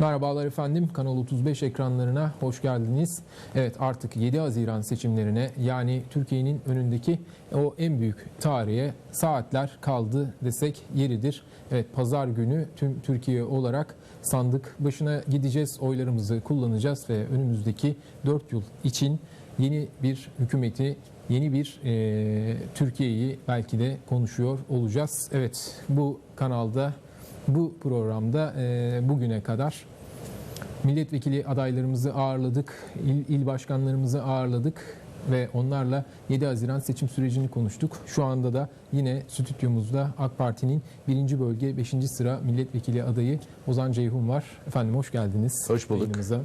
Merhabalar efendim. Kanal 35 ekranlarına hoş geldiniz. Evet artık 7 Haziran seçimlerine yani Türkiye'nin önündeki o en büyük tarihe saatler kaldı desek yeridir. Evet pazar günü tüm Türkiye olarak sandık başına gideceğiz. Oylarımızı kullanacağız ve önümüzdeki 4 yıl için yeni bir hükümeti yeni bir e, Türkiye'yi belki de konuşuyor olacağız. Evet bu kanalda bu programda e, bugüne kadar milletvekili adaylarımızı ağırladık, il, il başkanlarımızı ağırladık ve onlarla 7 Haziran seçim sürecini konuştuk. Şu anda da yine stüdyomuzda AK Parti'nin 1. bölge 5. sıra milletvekili adayı Ozan Ceyhun var. Efendim hoş geldiniz. Hoş bulduk. yayınımıza.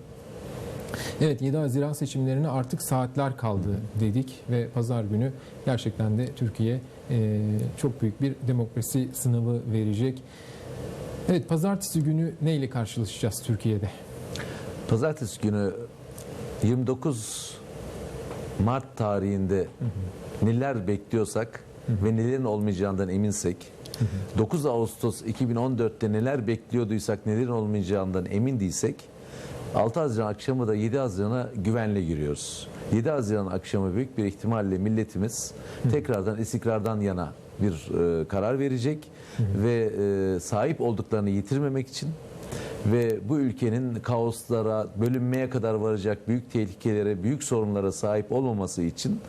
Evet 7 Haziran seçimlerine artık saatler kaldı dedik ve pazar günü gerçekten de Türkiye e, çok büyük bir demokrasi sınavı verecek. Evet pazartesi günü neyle karşılaşacağız Türkiye'de? Pazartesi günü 29 Mart tarihinde neler bekliyorsak ve nelerin olmayacağından eminsek 9 Ağustos 2014'te neler bekliyorduysak nelerin olmayacağından emindiysek 6 Haziran akşamı da 7 Haziran'a güvenle giriyoruz. 7 Haziran akşamı büyük bir ihtimalle milletimiz tekrardan istikrardan yana bir e, karar verecek ve e, sahip olduklarını yitirmemek için ve bu ülkenin kaoslara, bölünmeye kadar varacak büyük tehlikelere, büyük sorunlara sahip olmaması için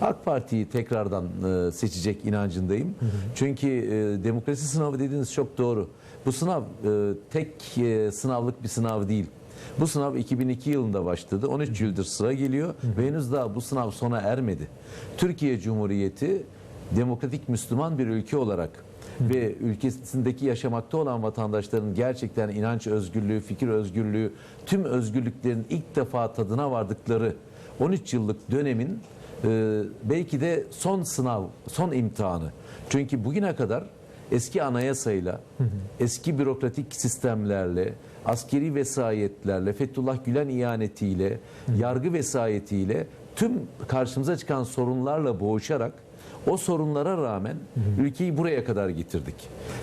AK Parti'yi tekrardan e, seçecek inancındayım. Çünkü e, demokrasi sınavı dediğiniz çok doğru. Bu sınav e, tek e, sınavlık bir sınav değil. Bu sınav 2002 yılında başladı. 13 yıldır sıra geliyor ve henüz daha bu sınav sona ermedi. Türkiye Cumhuriyeti demokratik Müslüman bir ülke olarak ve ülkesindeki yaşamakta olan vatandaşların gerçekten inanç özgürlüğü, fikir özgürlüğü, tüm özgürlüklerin ilk defa tadına vardıkları 13 yıllık dönemin e, belki de son sınav, son imtihanı. Çünkü bugüne kadar eski anayasayla, eski bürokratik sistemlerle, askeri vesayetlerle, Fethullah Gülen ihanetiyle, yargı vesayetiyle tüm karşımıza çıkan sorunlarla boğuşarak o sorunlara rağmen ülkeyi buraya kadar getirdik.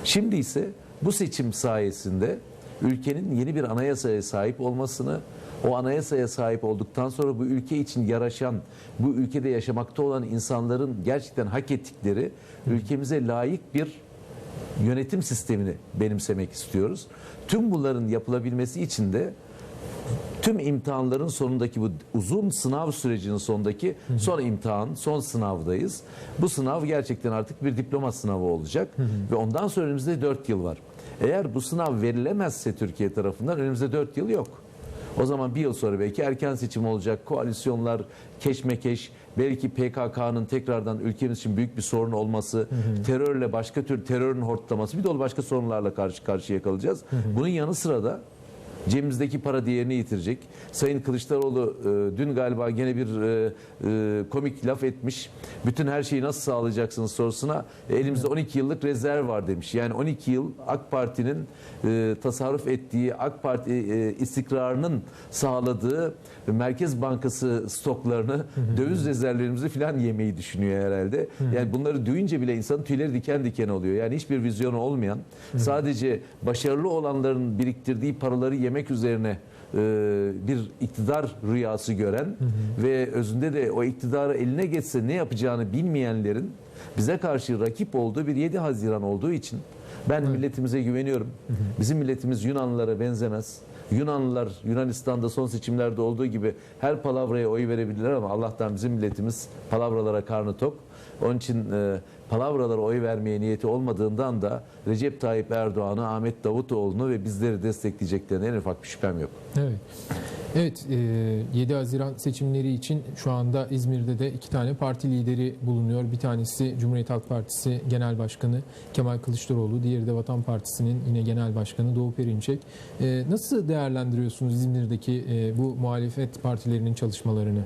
Şimdi ise bu seçim sayesinde ülkenin yeni bir anayasaya sahip olmasını, o anayasaya sahip olduktan sonra bu ülke için yaraşan, bu ülkede yaşamakta olan insanların gerçekten hak ettikleri ülkemize layık bir yönetim sistemini benimsemek istiyoruz. Tüm bunların yapılabilmesi için de tüm imtihanların sonundaki bu uzun sınav sürecinin sonundaki son imtihan, son sınavdayız. Bu sınav gerçekten artık bir diploma sınavı olacak ve ondan sonra önümüzde 4 yıl var. Eğer bu sınav verilemezse Türkiye tarafından önümüzde 4 yıl yok. O zaman bir yıl sonra belki erken seçim olacak, koalisyonlar keşmekeş, belki PKK'nın tekrardan ülkemiz için büyük bir sorun olması, terörle başka tür terörün hortlaması, bir dolu başka sorunlarla karşı karşıya kalacağız. Bunun yanı sıra da cebimizdeki para değerini yitirecek. Sayın Kılıçdaroğlu e, dün galiba gene bir e, e, komik laf etmiş. Bütün her şeyi nasıl sağlayacaksınız sorusuna e, elimizde 12 yıllık rezerv var demiş. Yani 12 yıl AK Parti'nin e, tasarruf ettiği, AK Parti e, istikrarının sağladığı Merkez Bankası stoklarını, döviz rezervlerimizi filan yemeyi düşünüyor herhalde. Yani bunları duyunca bile insanın tüyleri diken diken oluyor. Yani hiçbir vizyonu olmayan, sadece başarılı olanların biriktirdiği paraları yemek üzerine e, bir iktidar rüyası gören ve özünde de o iktidarı eline geçse ne yapacağını bilmeyenlerin bize karşı rakip olduğu bir 7 Haziran olduğu için ben milletimize güveniyorum. Bizim milletimiz Yunanlılara benzemez. Yunanlılar Yunanistan'da son seçimlerde olduğu gibi her palavraya oy verebilirler ama Allah'tan bizim milletimiz palavralara karnı tok. Onun için e, palavralara oy vermeye niyeti olmadığından da Recep Tayyip Erdoğan'ı, Ahmet Davutoğlu'nu ve bizleri destekleyeceklerine en ufak bir şüphem yok. Evet. Evet, e, 7 Haziran seçimleri için şu anda İzmir'de de iki tane parti lideri bulunuyor. Bir tanesi Cumhuriyet Halk Partisi Genel Başkanı Kemal Kılıçdaroğlu, diğeri de Vatan Partisi'nin yine Genel Başkanı Doğu Perinçek. E, Nasıl değerlendiriyorsunuz İzmir'deki e, bu muhalefet partilerinin çalışmalarını?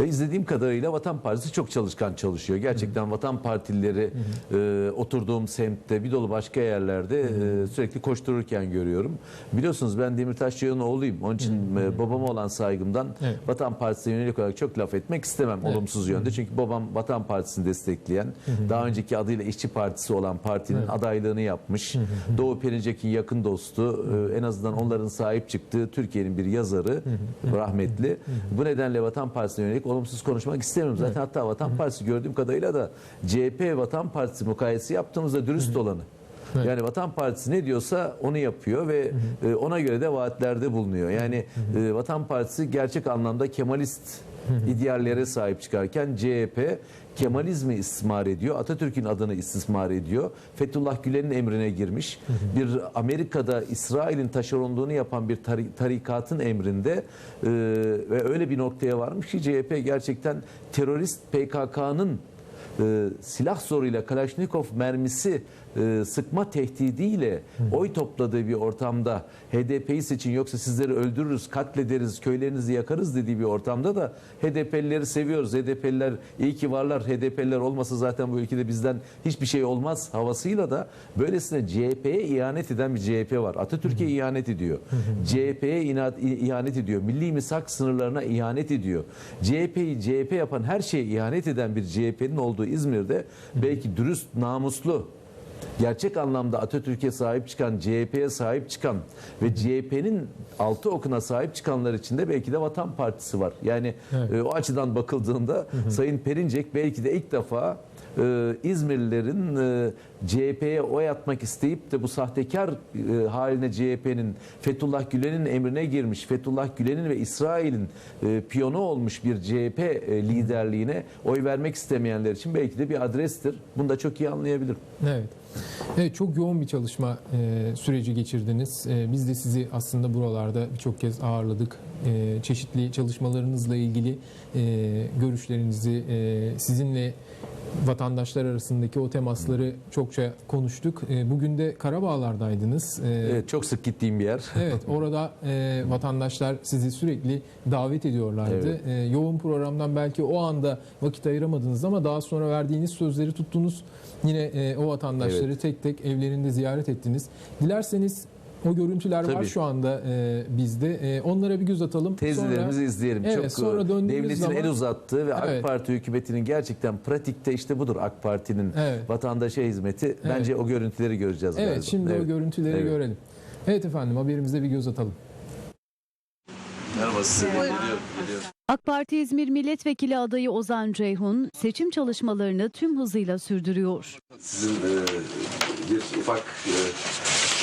Ve izlediğim kadarıyla Vatan Partisi çok çalışkan çalışıyor. Gerçekten Vatan Partilileri e, oturduğum semtte bir dolu başka yerlerde e, sürekli koştururken görüyorum. Biliyorsunuz ben Demirtaş Ceyhan'ın oğluyum. Onun için e, babamın babama olan saygımdan Evet. Vatan Partisi'ne yönelik olarak çok laf etmek istemem Evet. olumsuz yönde. Çünkü babam Vatan Partisi'ni destekleyen, daha önceki adıyla İşçi Partisi olan partinin adaylığını yapmış. Doğu Perinçek'in yakın dostu, e, en azından onların sahip çıktığı Türkiye'nin bir yazarı rahmetli. Bu nedenle Vatan Partisi'ne yönelik olumsuz konuşmak istemiyorum. Zaten hatta Vatan Partisi gördüğüm kadarıyla da CHP Vatan Partisi mukayesesi yaptığımızda dürüst olanı. Evet. Yani Vatan Partisi ne diyorsa onu yapıyor ve e, ona göre de vaatlerde bulunuyor. Yani e, Vatan Partisi gerçek anlamda Kemalist ideallere sahip çıkarken CHP Kemalizmi istismar ediyor. Atatürk'ün adını istismar ediyor. Fethullah Gülen'in emrine girmiş. Bir Amerika'da İsrail'in taşeronluğunu yapan bir tari- tarikatın emrinde e, ve öyle bir noktaya varmış ki CHP gerçekten terörist PKK'nın e, silah zoruyla Kalaşnikov mermisi e, sıkma tehdidiyle oy topladığı bir ortamda HDP'yi seçin yoksa sizleri öldürürüz, katlederiz, köylerinizi yakarız dediği bir ortamda da HDP'lileri seviyoruz. HDP'liler iyi ki varlar. HDP'liler olmasa zaten bu ülkede bizden hiçbir şey olmaz havasıyla da böylesine CHP'ye ihanet eden bir CHP var. Atatürk'e ihanet ediyor. CHP'ye ihanet ediyor. Milli misak sınırlarına ihanet ediyor. CHP'yi CHP yapan her şeye ihanet eden bir CHP'nin olduğu İzmir'de belki dürüst, namuslu, gerçek anlamda Atatürk'e sahip çıkan, CHP'ye sahip çıkan ve CHP'nin altı okuna sahip çıkanlar içinde belki de Vatan Partisi var. Yani Evet. e, o açıdan bakıldığında Sayın Perinçek belki de ilk defa e, İzmirlilerin e, CHP'ye oy atmak isteyip de bu sahtekar e, haline CHP'nin Fethullah Gülen'in emrine girmiş, Fethullah Gülen'in ve İsrail'in e, piyonu olmuş bir CHP e, liderliğine oy vermek istemeyenler için belki de bir adrestir. Bunu da çok iyi anlayabilirim. Evet. Evet çok yoğun bir çalışma e, süreci geçirdiniz. E, biz de sizi aslında buralarda birçok kez ağırladık. E, çeşitli çalışmalarınızla ilgili e, görüşlerinizi e, sizinle vatandaşlar arasındaki o temasları çokça konuştuk. E, bugün de Karabağlar'daydınız. E, Evet, çok sık gittiğim bir yer. Evet, orada e, vatandaşlar sizi sürekli davet ediyorlardı. Evet. Yoğun programdan belki o anda vakit ayıramadınız ama daha sonra verdiğiniz sözleri tuttunuz. Yine o vatandaşları Evet. tek tek evlerinde ziyaret ettiniz. Dilerseniz o görüntüler var Tabii. şu anda e, bizde. E, onlara bir göz atalım. Teyzelerimizi Sonra- izleyelim. Evet, Çok sonra devletin zaman- el uzattığı ve Evet. AK Parti hükümetinin gerçekten pratikte işte budur AK Parti'nin Evet. vatandaşa hizmeti. Bence o görüntüleri göreceğiz. Evet, birazdan. şimdi o Evet. görüntüleri Evet. görelim. Evet efendim haberimize bir göz atalım. Merhaba size. Biliyorum, biliyorum. AK Parti İzmir Milletvekili adayı Ozan Ceyhun seçim çalışmalarını tüm hızıyla sürdürüyor. Sizin e, bir ufak e,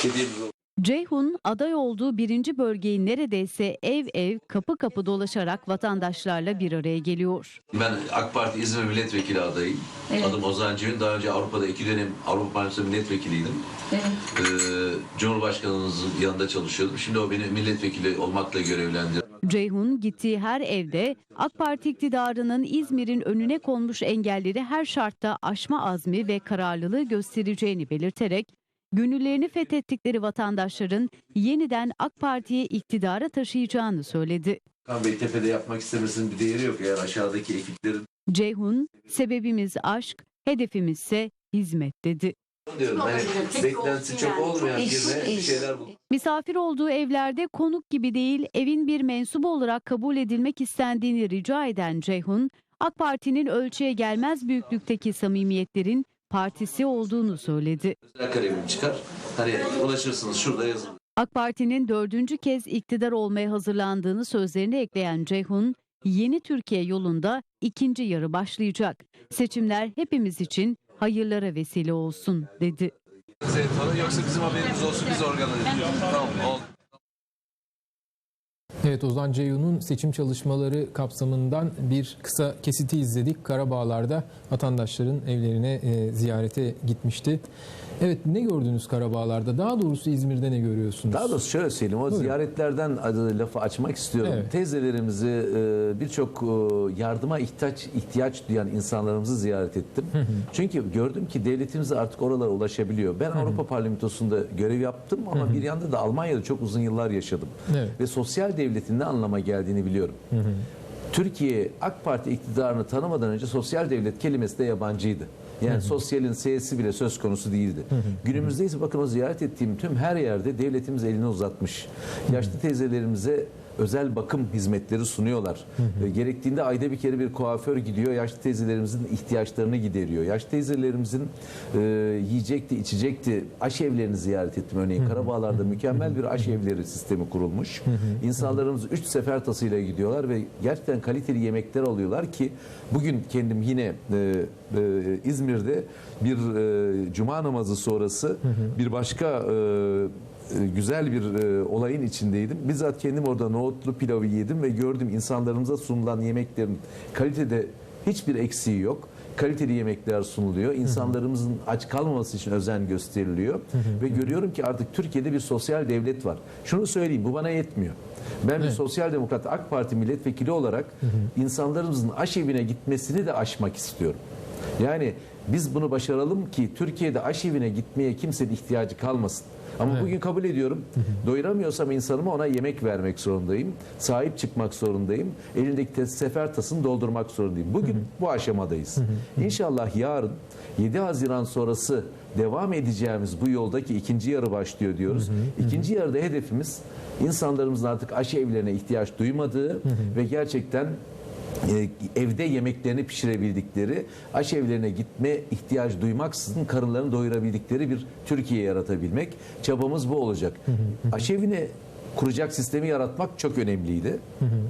olsun. Ceyhun aday olduğu birinci bölgeyi neredeyse ev ev kapı kapı dolaşarak vatandaşlarla bir araya geliyor. Ben AK Parti İzmir Milletvekili adayım. Adım Ozan Cevin. Daha önce Avrupa'da iki dönem Avrupa Partisi milletvekiliydim. Ee, Cumhurbaşkanımızın yanında çalışıyordum. Şimdi o beni milletvekili olmakla görevlendirdi. Ceyhun gittiği her evde AK Parti iktidarının İzmir'in önüne konmuş engelleri her şartta aşma azmi ve kararlılığı göstereceğini belirterek gönüllerini fethettikleri vatandaşların yeniden AK Parti'yi iktidara taşıyacağını söyledi. Kan Bey tepede yapmak istemesinin bir değeri yok eğer aşağıdaki ekiplerin Ceyhun, sebebimiz aşk, hedefimizse hizmet dedi. diyorum hani beklentisi çok olmayan birine bir şeyler bul. Misafir olduğu evlerde konuk gibi değil, evin bir mensubu olarak kabul edilmek istendiğini rica eden Ceyhun, AK Parti'nin ölçüye gelmez büyüklükteki samimiyetlerin partisi olduğunu söyledi. Özel kalemim çıkar. Hani ulaşırsınız şurada yazın. AK Parti'nin dördüncü kez iktidar olmaya hazırlandığını sözlerine ekleyen Ceyhun, yeni Türkiye yolunda ikinci yarı başlayacak. Seçimler hepimiz için hayırlara vesile olsun dedi. Yoksa bizim haberimiz olsun biz organize Tamam oldu. Evet Ozan Ceyhun'un seçim çalışmaları kapsamından bir kısa kesiti izledik. Karabağlar'da vatandaşların evlerine e, ziyarete gitmişti. Evet ne gördünüz Karabağlar'da? Daha doğrusu İzmir'de ne görüyorsunuz? Daha doğrusu şöyle söyleyeyim. O Buyurun. ziyaretlerden lafı açmak istiyorum. Evet. Teyzelerimizi e, birçok e, yardıma ihtiyaç ihtiyaç duyan insanlarımızı ziyaret ettim. Çünkü gördüm ki devletimiz artık oralara ulaşabiliyor. Ben Avrupa Parlamentosu'nda görev yaptım ama bir yanda da Almanya'da çok uzun yıllar yaşadım. Evet. Ve sosyal devletin ne anlama geldiğini biliyorum. Türkiye AK Parti iktidarını tanımadan önce sosyal devlet kelimesi de yabancıydı. Yani sosyalin S'si bile söz konusu değildi. Günümüzde ise bakın o ziyaret ettiğim tüm her yerde devletimiz elini uzatmış. Yaşlı teyzelerimize özel bakım hizmetleri sunuyorlar. E, gerektiğinde ayda bir kere bir kuaför gidiyor. Yaşlı teyzelerimizin ihtiyaçlarını gideriyor. Yaşlı teyzelerimizin e, yiyecekti, içecekti. Aşevlerini ziyaret ettim örneğin. Karabağlar'da mükemmel bir aşevleri sistemi kurulmuş. İnsanlarımız 3 sefer tasıyla gidiyorlar ve gerçekten kaliteli yemekler alıyorlar ki bugün kendim yine e, e, İzmir'de bir e, cuma namazı sonrası bir başka e, güzel bir e, olayın içindeydim. Bizzat kendim orada nohutlu pilavı yedim ve gördüm insanlarımıza sunulan yemeklerin kalitede hiçbir eksiği yok. Kaliteli yemekler sunuluyor. İnsanlarımızın aç kalmaması için özen gösteriliyor. Ve görüyorum ki artık Türkiye'de bir sosyal devlet var. Şunu söyleyeyim bu bana yetmiyor. Ben bir Evet. sosyal demokrat AK Parti milletvekili olarak insanlarımızın aşevine gitmesini de aşmak istiyorum. Yani biz bunu başaralım ki Türkiye'de aşevine gitmeye kimsenin ihtiyacı kalmasın. Ama Evet. bugün kabul ediyorum. Doyuramıyorsam insanıma ona yemek vermek zorundayım. Sahip çıkmak zorundayım. Elindeki sefer tasını doldurmak zorundayım. Bugün bu aşamadayız. İnşallah yarın 7 Haziran sonrası devam edeceğimiz bu yoldaki ikinci yarı başlıyor diyoruz. İkinci yarıda hedefimiz insanlarımızın artık aşı evlerine ihtiyaç duymadığı ve gerçekten evde yemeklerini pişirebildikleri, aşevlerine gitme ihtiyacı duymaksızın karınlarını doyurabildikleri bir Türkiye yaratabilmek. Çabamız bu olacak. Aşevine kuracak sistemi yaratmak çok önemliydi.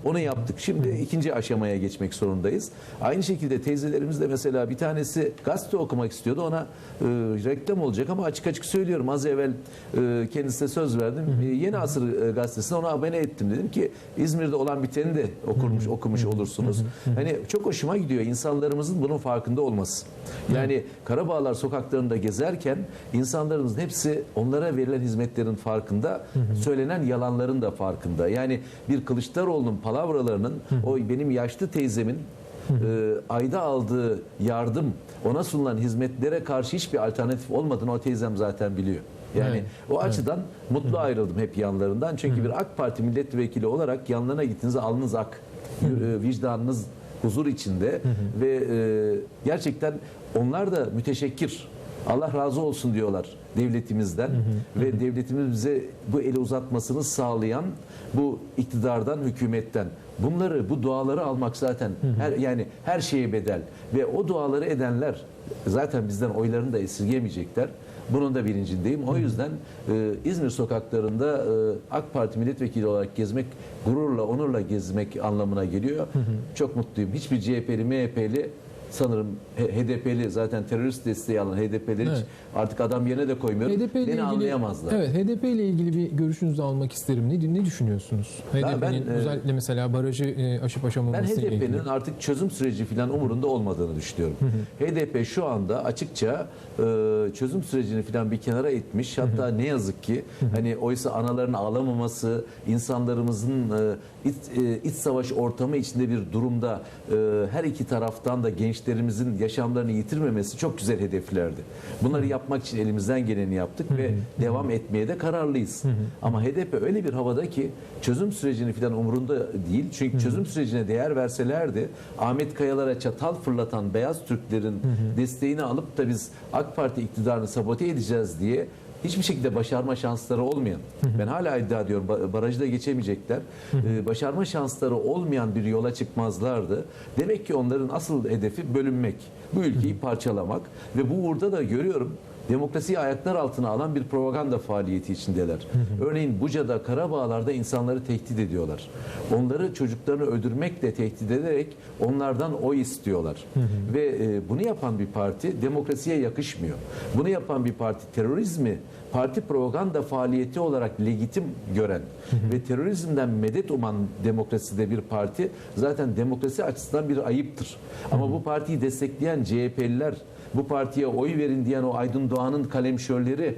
Onu yaptık. Şimdi ikinci aşamaya geçmek zorundayız. Aynı şekilde teyzelerimiz de mesela bir tanesi gazete okumak istiyordu. Ona e, reklam olacak ama açık açık söylüyorum. Az evvel e, kendisine söz verdim. E, Yeni Asır e, gazetesine ona abone ettim. Dedim ki İzmir'de olan biteni de okurmuş, okumuş olursunuz. Hani çok hoşuma gidiyor insanlarımızın bunun farkında olması. Yani Karabağlar sokaklarında gezerken insanlarımızın hepsi onlara verilen hizmetlerin farkında, söylenen yalanların da farkında. Yani bir Kılıçdaroğlu'nun palavralarının o benim yaşlı teyzemin e, ayda aldığı yardım, ona sunulan hizmetlere karşı hiçbir alternatif olmadığını o teyzem zaten biliyor. Yani Evet, o açıdan mutlu ayrıldım hep yanlarından. Çünkü bir AK Parti milletvekili olarak yanlarına gittiğinizde alnınız ak, e, vicdanınız huzur içinde ve e, gerçekten onlar da müteşekkir. Allah razı olsun diyorlar devletimizden ve devletimiz bize bu eli uzatmasını sağlayan bu iktidardan, hükümetten. Bunları, bu duaları almak zaten her yani her şeye bedel ve o duaları edenler zaten bizden oylarını da esirgemeyecekler. Bunun da bilincindeyim. O yüzden e, İzmir sokaklarında e, AK Parti milletvekili olarak gezmek gururla, onurla gezmek anlamına geliyor. Çok mutluyum. Hiçbir CHP'li, MHP'li sanırım HDP'li zaten terörist desteği alan HDP'li hiç Evet. artık adam yerine de koymuyorum. HDP Beni ilgili, anlayamazlar. Evet, HDP ile ilgili bir görüşünüzü almak isterim. Ne, ne düşünüyorsunuz? HDP'nin ben, e, özellikle mesela barajı e, aşıp Ben aşamaması ilgili. HDP'nin artık çözüm süreci falan umurunda olmadığını düşünüyorum. HDP şu anda açıkça e, çözüm sürecini falan bir kenara etmiş. Hatta ne yazık ki hani oysa anaların ağlamaması, insanlarımızın iç, iç savaş ortamı içinde bir durumda her iki taraftan da gençlerimizin yaşamlarını yitirmemesi çok güzel hedeflerdi. Bunları yapmak için elimizden geleni yaptık ve devam etmeye de kararlıyız. Ama HDP öyle bir havada ki çözüm sürecini falan umurunda değil. Çünkü çözüm sürecine değer verselerdi Ahmet Kayalar'a çatal fırlatan beyaz Türklerin desteğini alıp da biz AK Parti iktidarını sabote edeceğiz diye hiçbir şekilde başarma şansları olmayan, ben hala iddia ediyorum ba- barajı da geçemeyecekler, Ee, başarma şansları olmayan bir yola çıkmazlardı. Demek ki onların asıl hedefi bölünmek, bu ülkeyi parçalamak ve bu uğurda da görüyorum demokrasiyi ayaklar altına alan bir propaganda faaliyeti içindeler. Örneğin Buca'da, Karabağlar'da insanları tehdit ediyorlar. Onları çocuklarını öldürmekle tehdit ederek onlardan oy istiyorlar. Ve e, bunu yapan bir parti demokrasiye yakışmıyor. Bunu yapan bir parti terörizmi parti propaganda faaliyeti olarak legitim gören ve terörizmden medet uman demokraside bir parti zaten demokrasi açısından bir ayıptır. Ama bu partiyi destekleyen CHP'liler bu partiye oy verin diyen o Aydın Doğan'ın kalemşörleri e,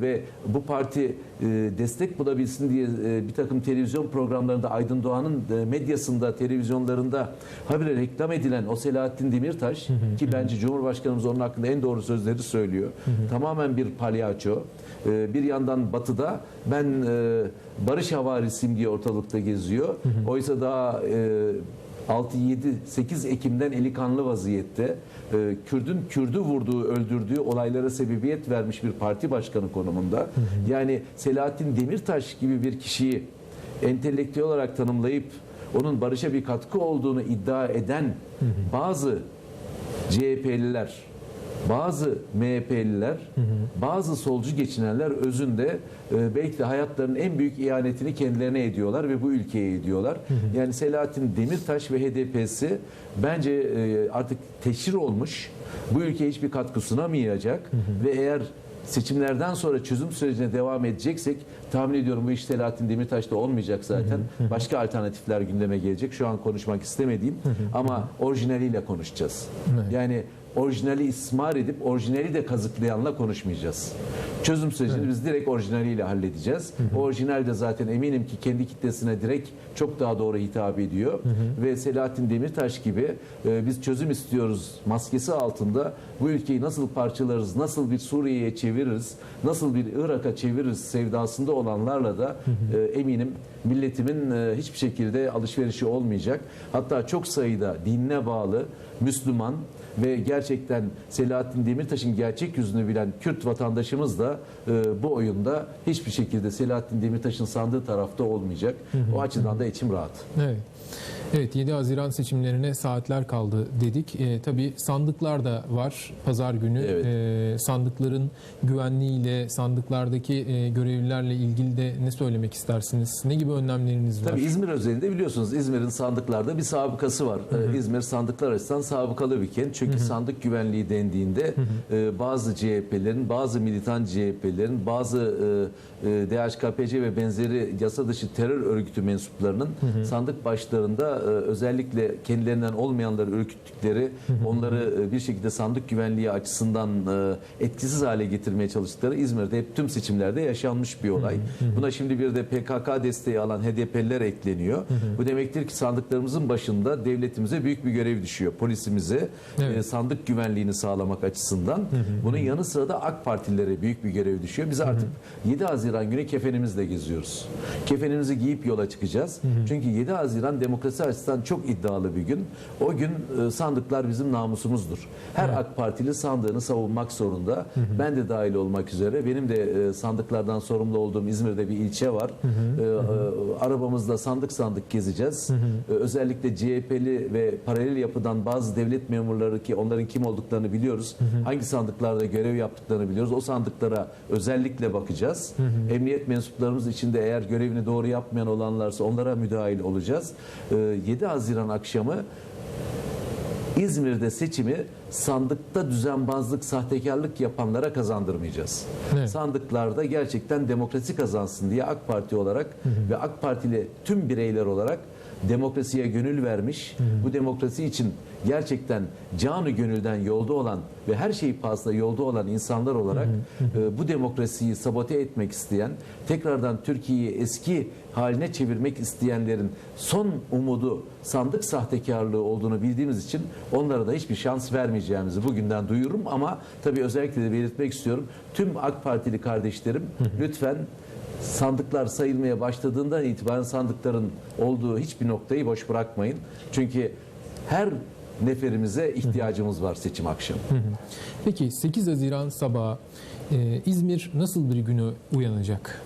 ve bu parti e, destek bulabilsin diye e, bir takım televizyon programlarında Aydın Doğan'ın e, medyasında, televizyonlarında habire reklam edilen o Selahattin Demirtaş ki bence Cumhurbaşkanımız onun hakkında en doğru sözleri söylüyor. Tamamen bir palyaço. E, bir yandan batıda ben e, barış havarisiyim diye ortalıkta geziyor. Oysa daha e, 6, 7, 8 Ekim'den eli kanlı vaziyette e, Kürdün Kürdü vurduğu, öldürdüğü olaylara sebebiyet vermiş bir parti başkanı konumunda. Yani Selahattin Demirtaş gibi bir kişiyi entelektüel olarak tanımlayıp onun barışa bir katkı olduğunu iddia eden bazı CHP'liler, bazı MHP'liler, bazı solcu geçinenler özünde e, belki de hayatlarının en büyük ihanetini kendilerine ediyorlar ve bu ülkeye ediyorlar. Yani Selahattin Demirtaş ve HDP'si bence e, artık teşhir olmuş. Bu ülkeye hiçbir katkı sunamayacak ve eğer seçimlerden sonra çözüm sürecine devam edeceksek tahmin ediyorum bu iş Selahattin Demirtaş'ta olmayacak zaten. Başka alternatifler gündeme gelecek. Şu an konuşmak istemediğim ama orijinaliyle konuşacağız. Yani orijinali ismar edip orijinali de kazıklayanla konuşmayacağız. Çözüm sürecini biz direkt orijinaliyle halledeceğiz. Orijinal de zaten eminim ki kendi kitlesine direkt çok daha doğru hitap ediyor. Ve Selahattin Demirtaş gibi e, biz çözüm istiyoruz maskesi altında bu ülkeyi nasıl parçalarız, nasıl bir Suriye'ye çeviririz, nasıl bir Irak'a çeviririz sevdasında olanlarla da e, eminim milletimin e, hiçbir şekilde alışverişi olmayacak. Hatta çok sayıda dinine bağlı Müslüman ve gerçekten Selahattin Demirtaş'ın gerçek yüzünü bilen Kürt vatandaşımız da e, bu oyunda hiçbir şekilde Selahattin Demirtaş'ın sandığı tarafta olmayacak. O açıdan da içim rahat. Evet. Evet 7 Haziran seçimlerine saatler kaldı dedik. E, tabii sandıklar da var pazar günü. Evet. E, sandıkların güvenliğiyle, sandıklardaki e, görevlilerle ilgili de ne söylemek istersiniz? Ne gibi önlemleriniz var? Tabii İzmir özelinde biliyorsunuz İzmir'in sandıklarda bir sabıkası var. Ee, İzmir sandıklar açısından sabıkalı bir kent. Çünkü sandık güvenliği dendiğinde e, bazı CHP'lerin, bazı militan CHP'lerin, bazı e, e, DHKPC ve benzeri yasa dışı terör örgütü mensuplarının sandık başlarında e, özellikle kendilerinden olmayanları ürküttükleri, onları e, bir şekilde sandık güvenliği açısından e, etkisiz hale getirmeye çalıştıkları İzmir'de hep tüm seçimlerde yaşanmış bir olay. Buna şimdi bir de PKK desteği alan HDP'liler ekleniyor. Bu demektir ki sandıklarımızın başında devletimize büyük bir görev düşüyor. Polisimize Evet. e, sandık güvenliğini sağlamak açısından. Bunun yanı sıra da AK Partililere büyük bir görev düşüyor. Biz artık 7 Haziran günü kefenimizle geziyoruz. Kefenimizi giyip yola çıkacağız. Çünkü 7 Haziran demokrasi açısından çok iddialı bir gün. O gün e, sandıklar bizim namusumuzdur. Her AK Partili sandığını savunmak zorunda. Ben de dahil olmak üzere. Benim de e, sandıklardan sorumlu olduğum İzmir'de bir ilçe var. E, e, arabamızda sandık sandık gezeceğiz. E, özellikle CHP'li ve paralel yapıdan bazı devlet memurları ki onların kim olduklarını biliyoruz. Hangi sandıklarda görev yaptıklarını biliyoruz. O sandıklara özellikle bakacağız. Emniyet mensuplarımız içinde eğer görevini doğru yapmayan olanlarsa onlara müdahil olacağız. E, 7 Haziran akşamı İzmir'de seçimi sandıkta düzenbazlık, sahtekarlık yapanlara kazandırmayacağız. Evet. Sandıklarda gerçekten demokrasi kazansın diye AK Parti olarak ve AK Partili tüm bireyler olarak demokrasiye gönül vermiş, bu demokrasi için gerçekten canı gönülden yolda olan ve her şeyi pahasına yolda olan insanlar olarak e, bu demokrasiyi sabote etmek isteyen, tekrardan Türkiye'yi eski haline çevirmek isteyenlerin son umudu sandık sahtekarlığı olduğunu bildiğimiz için onlara da hiçbir şans vermeyeceğimizi bugünden duyururum ama tabii özellikle de belirtmek istiyorum. Tüm AK Partili kardeşlerim lütfen sandıklar sayılmaya başladığından itibaren sandıkların olduğu hiçbir noktayı boş bırakmayın. Çünkü her neferimize ihtiyacımız var seçim akşamı. Peki 8 Haziran sabahı e, İzmir nasıl bir günü uyanacak?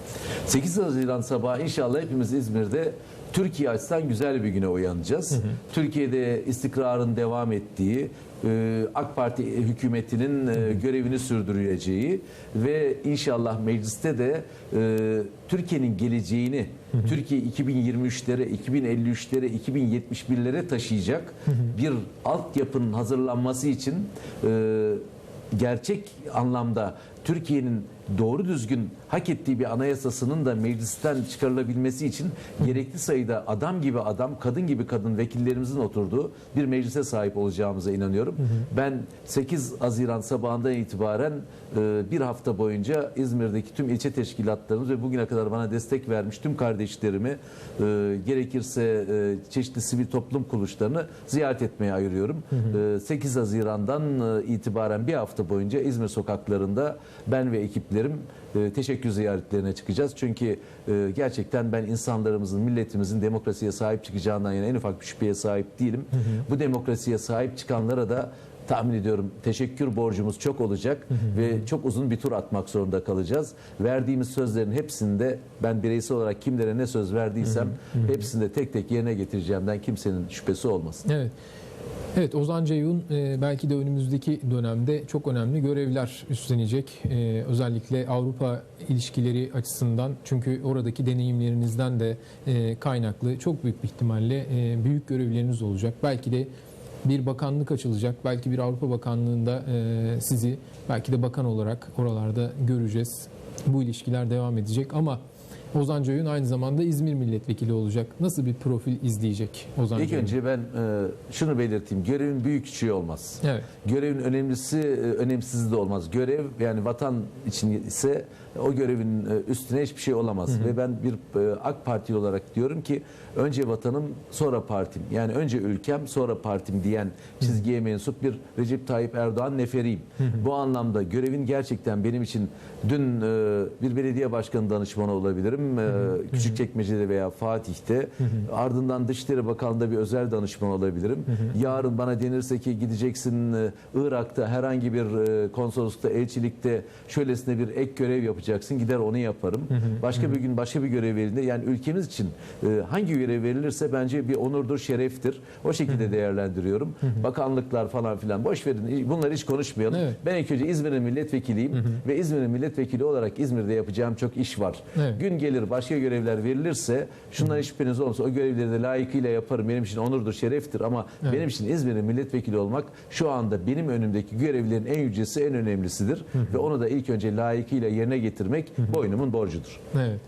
8 Haziran sabahı inşallah hepimiz İzmir'de Türkiye açısından güzel bir güne uyanacağız. Türkiye'de istikrarın devam ettiği, AK Parti hükümetinin e, görevini sürdüreceği ve inşallah mecliste de e, Türkiye'nin geleceğini Türkiye 2023'lere, 2053'lere, 2071'lere taşıyacak bir altyapının hazırlanması için e, gerçek anlamda Türkiye'nin doğru düzgün hak ettiği bir anayasasının da meclisten çıkarılabilmesi için gerekli sayıda adam gibi adam, kadın gibi kadın vekillerimizin oturduğu bir meclise sahip olacağımıza inanıyorum. Ben 8 Haziran sabahından itibaren e, bir hafta boyunca İzmir'deki tüm ilçe teşkilatlarımız ve bugüne kadar bana destek vermiş tüm kardeşlerimi e, gerekirse e, çeşitli sivil toplum kuruluşlarını ziyaret etmeye ayırıyorum. E, 8 Haziran'dan itibaren bir hafta boyunca İzmir sokaklarında ben ve ekiplerim e, teşekkür ziyaretlerine çıkacağız. Çünkü e, gerçekten ben insanlarımızın, milletimizin demokrasiye sahip çıkacağından yana en ufak bir şüpheye sahip değilim. Bu demokrasiye sahip çıkanlara da tahmin ediyorum teşekkür borcumuz çok olacak ve çok uzun bir tur atmak zorunda kalacağız. Verdiğimiz sözlerin hepsinde ben bireysel olarak kimlere ne söz verdiysem hepsinde tek tek yerine getireceğimden kimsenin şüphesi olmasın. Evet. Evet Ozan Ceyhun e, belki de önümüzdeki dönemde çok önemli görevler üstlenecek. E, özellikle Avrupa ilişkileri açısından çünkü oradaki deneyimlerinizden de e, kaynaklı çok büyük bir ihtimalle büyük görevleriniz olacak. Belki de bir bakanlık açılacak. Belki bir Avrupa Bakanlığı'nda sizi belki de bakan olarak oralarda göreceğiz. Bu ilişkiler devam edecek ama Ozan Ceyhun aynı zamanda İzmir milletvekili olacak. Nasıl bir profil izleyecek Ozan İlk Ceyhun? önce ben e, şunu belirteyim. Görevin büyük küçüğü olmaz. Evet. Görevin önemlisi, e, önemsizi de olmaz. Görev yani vatan için ise o görevin e, üstüne hiçbir şey olamaz. Ve ben bir e, AK Parti olarak diyorum ki önce vatanım sonra partim. Yani önce ülkem sonra partim diyen çizgiye mensup bir Recep Tayyip Erdoğan neferiyim. Bu anlamda görevin gerçekten benim için dün e, bir belediye başkanı danışmanı olabilirim. E, Küçükçekmece'de veya Fatih'te. Ardından Dışişleri Bakanlığı'nda bir özel danışman olabilirim. Yarın bana denirse ki gideceksin e, Irak'ta herhangi bir e, konsoloslukta, elçilikte şöylesine bir ek görev yapacaksın. Gider onu yaparım. Başka bir gün başka bir görev verildiğinde yani ülkemiz için hangi görev verilirse bence bir onurdur, şereftir. O şekilde değerlendiriyorum. Bakanlıklar falan filan boş verin. Bunları hiç konuşmayalım. Evet. Ben ilk önce İzmir'in milletvekiliyim ve İzmir'in milletvekili olarak İzmir'de yapacağım çok iş var. Evet. Gün gelir başka görevler verilirse şundan hiç şüpheniz olmasa o görevleri de layıkıyla yaparım. Benim için onurdur, şereftir ama benim için İzmir'in milletvekili olmak şu anda benim önümdeki görevlerin en yücesi, en önemlisidir. Ve onu da ilk önce layıkıyla yerine getirmek boynumun borcudur. Evet.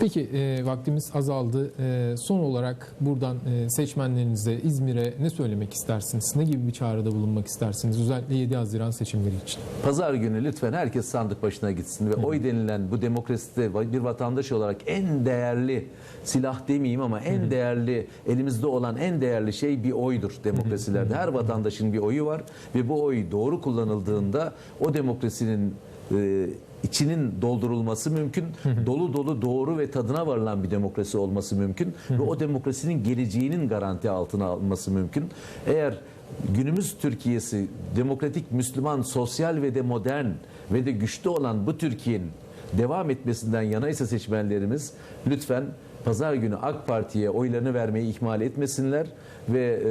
Peki e, vaktimiz azaldı. E, son olarak buradan e, seçmenlerinize, İzmir'e ne söylemek istersiniz? Ne gibi bir çağrıda bulunmak istersiniz? Özellikle 7 Haziran seçimleri için. Pazar günü lütfen herkes sandık başına gitsin ve oy denilen bu demokraside bir vatandaş olarak en değerli silah demeyeyim ama en değerli elimizde olan en değerli şey bir oydur demokrasilerde. Her vatandaşın bir oyu var ve bu oy doğru kullanıldığında o demokrasinin e, içinin doldurulması mümkün. Dolu dolu doğru ve tadına varılan bir demokrasi olması mümkün ve o demokrasinin geleceğinin garanti altına alınması mümkün. Eğer günümüz Türkiye'si demokratik, Müslüman, sosyal ve de modern ve de güçlü olan bu Türkiye'nin devam etmesinden yanaysa seçmenlerimiz lütfen pazar günü AK Parti'ye oylarını vermeyi ihmal etmesinler ve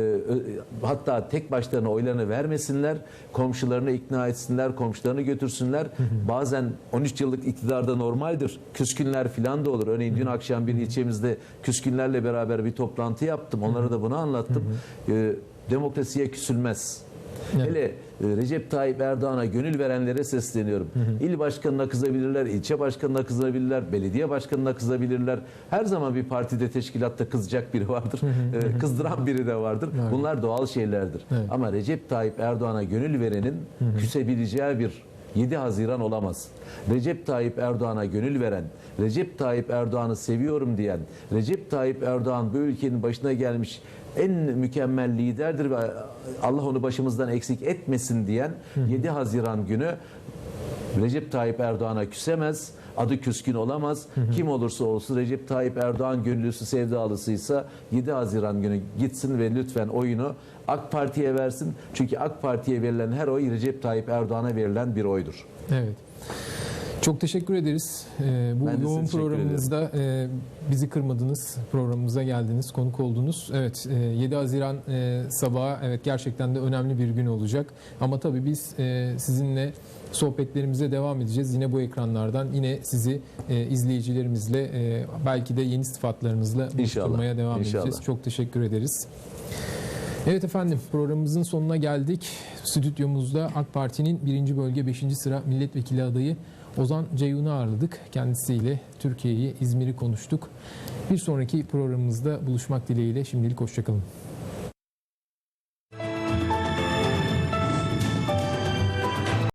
e, hatta tek başlarına oylarını vermesinler. Komşularını ikna etsinler, komşularını götürsünler. Bazen 13 yıllık iktidarda normaldir. Küskünler filan da olur. Örneğin dün akşam bir ilçemizde küskünlerle beraber bir toplantı yaptım. Onlara da bunu anlattım. E, demokrasiye küsülmez. Evet. Hele e, Recep Tayyip Erdoğan'a gönül verenlere sesleniyorum. İl başkanına kızabilirler, ilçe başkanına kızabilirler, belediye başkanına kızabilirler. Her zaman bir partide teşkilatta kızacak biri vardır. E, Kızdıran biri de vardır. Evet. Bunlar doğal şeylerdir. Evet. Ama Recep Tayyip Erdoğan'a gönül verenin küsebileceği bir 7 Haziran olamaz. Recep Tayyip Erdoğan'a gönül veren, Recep Tayyip Erdoğan'ı seviyorum diyen, Recep Tayyip Erdoğan bu ülkenin başına gelmiş en mükemmel liderdir ve Allah onu başımızdan eksik etmesin diyen 7 Haziran günü Recep Tayyip Erdoğan'a küsemez, adı küskün olamaz. Kim olursa olsun Recep Tayyip Erdoğan gönüllüsü sevdalısıysa 7 Haziran günü gitsin ve lütfen oyunu AK Parti'ye versin. Çünkü AK Parti'ye verilen her oy Recep Tayyip Erdoğan'a verilen bir oydur. Evet. Çok teşekkür ederiz. Ee, bu Ben yoğun teşekkür programımızda e, bizi kırmadınız, programımıza geldiniz, konuk oldunuz. Evet, e, 7 Haziran e, sabahı evet gerçekten de önemli bir gün olacak. Ama tabii biz e, sizinle sohbetlerimize devam edeceğiz. Yine bu ekranlardan yine sizi e, izleyicilerimizle e, belki de yeni sıfatlarınızla buluşturmaya devam İnşallah. edeceğiz. Çok teşekkür ederiz. Evet efendim programımızın sonuna geldik. Stüdyomuzda AK Parti'nin 1. bölge 5. sıra milletvekili adayı Ozan Ceyhun'u ağırladık. Kendisiyle Türkiye'yi, İzmir'i konuştuk. Bir sonraki programımızda buluşmak dileğiyle şimdilik hoşçakalın.